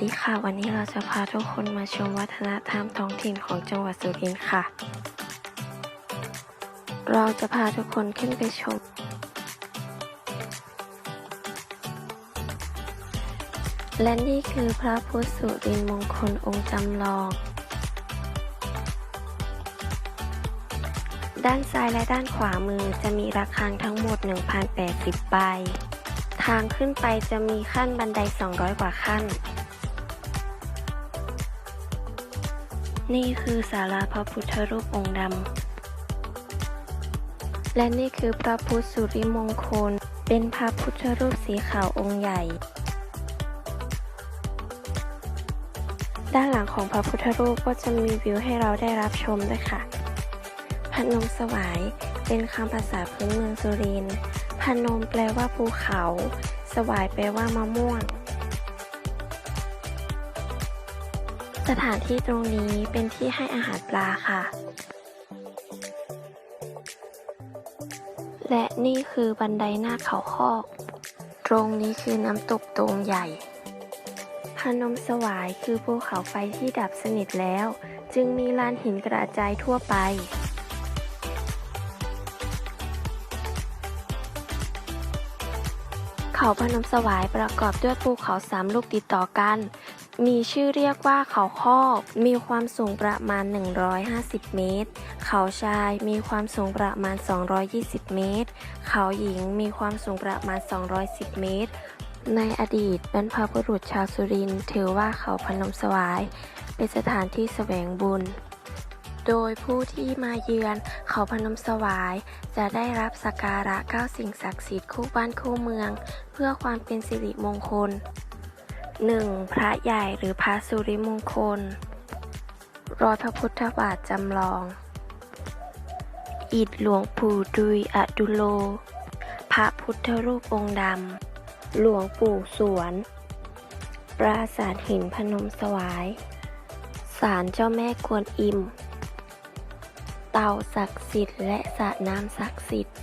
ดีค่ะ วันนี้เราจะพาทุกคนมาชมวัฒนธรรมท้องถิ่นของจังหวัดสุรินทร์ค่ะ เราจะพาทุกคนขึ้นไปชม และนี่คือพระพุทธสุรินทร์มงคลองค์จำลอง ด้านซ้ายและด้านขวามือจะมีระฆังทั้งหมด 1,080 ใบ ทางขึ้นไปจะมีขั้นบันได 200 กว่าขั้น นี่คือศาลาพระพุทธรูปองค์ดำ และนี่คือพระพุทธสุริมงคล เป็นพระพุทธรูปสีขาวองค์ใหญ่ ด้านหลังของพระพุทธรูปก็จะมีวิวให้เราได้รับชมด้วยค่ะ พนมสวายเป็นคำภาษาพื้นเมืองสุรินทร์พนมแปลว่าภูเขา สวายแปลว่ามะม่วง สถานที่ตรงนี้เป็นที่ให้อาหารปลาค่ะ และนี่คือบันไดหน้าเขาคอก ตรงนี้คือน้ำตกตรงใหญ่พนมสวายคือภูเขาไฟที่ดับสนิทแล้ว จึงมีลานหินกระจายทั่วไป เขาพนมสวายประกอบด้วยภูเขาสามลูกติดต่อกัน มีชื่อเรียกว่าเขาคอกมีความสูงประมาณ 150 เมตร เขาชายมีความสูงประมาณ 220 เมตร เขาหญิงมีความสูงประมาณ 210 เมตร ในอดีตบรรพบุรุษชาวสุรินทร์ถือว่าเขาพนมสวาย เป็นสถานที่แสวงบุญ โดยผู้ที่มาเยือนเขาพนมสวาย จะได้รับสักการะเก้าสิ่งศักดิ์สิทธิ์คู่บ้านคู่เมือง เพื่อความเป็นสิริมงคล 1. พระใหญ่หรือพระสุริมงคล รอยพระพุทธบาทจำลอง อิฐหลวงปู่ดุยอดุโล พระพุทธรูปองค์ดำ หลวงปู่สวน ปราสาทหินพนมสวาย ศาลเจ้าแม่กวนอิม เต่าศักดิ์สิทธิ์และสระน้ำศักดิ์สิทธิ์